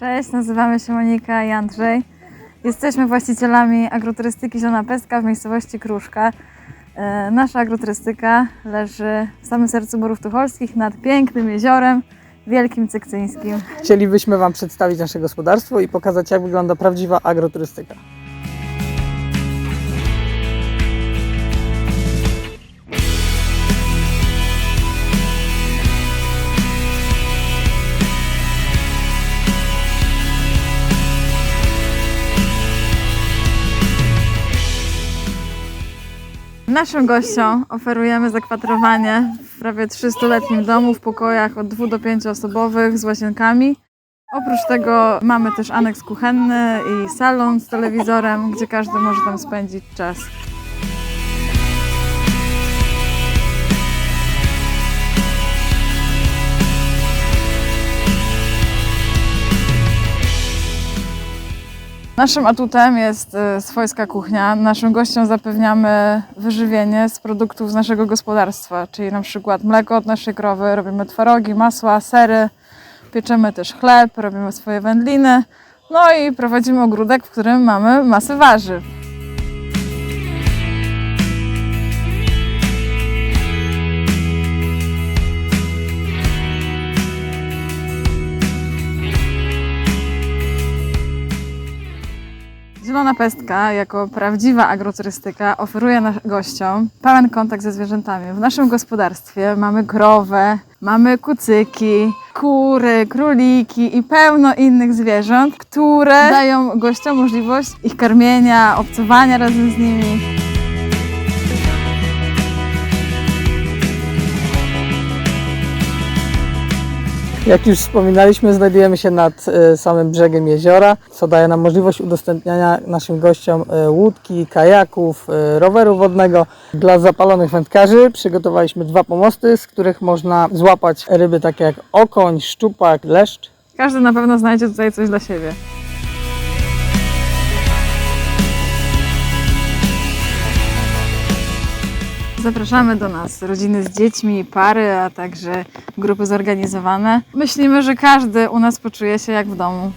Cześć, nazywamy się Monika i Andrzej. Jesteśmy właścicielami agroturystyki Zielona Pestka w miejscowości Kruszka. E, Nasza agroturystyka leży w samym sercu Borów Tucholskich nad pięknym jeziorem Wielkim Cykcyńskim. Chcielibyśmy Wam przedstawić nasze gospodarstwo i pokazać, jak wygląda prawdziwa agroturystyka. Naszym gościom oferujemy zakwaterowanie w prawie 300-letnim domu w pokojach od 2 do 5 osobowych z łazienkami. Oprócz tego mamy też aneks kuchenny i salon z telewizorem, gdzie każdy może tam spędzić czas. Naszym atutem jest e, swojska kuchnia. Naszym gościom zapewniamy wyżywienie z produktów z naszego gospodarstwa, czyli na przykład mleko od naszej krowy, robimy twarogi, masła, sery, pieczemy też chleb, robimy swoje wędliny. No i prowadzimy ogródek, w którym mamy masę warzyw. Zielona Pestka, jako prawdziwa agroturystyka, oferuje gościom pełen kontakt ze zwierzętami. W naszym gospodarstwie mamy krowę, mamy kucyki, kury, króliki i pełno innych zwierząt, które dają gościom możliwość ich karmienia, obcowania razem z nimi. Jak już wspominaliśmy, znajdujemy się nad e, samym brzegiem jeziora, co daje nam możliwość udostępniania naszym gościom e, łódki, kajaków, e, roweru wodnego. Dla zapalonych wędkarzy przygotowaliśmy dwa pomosty, z których można złapać ryby takie jak okoń, szczupak, leszcz. Każdy na pewno znajdzie tutaj coś dla siebie. Zapraszamy do nas rodziny z dziećmi, pary, a także grupy zorganizowane. Myślimy, że każdy u nas poczuje się jak w domu.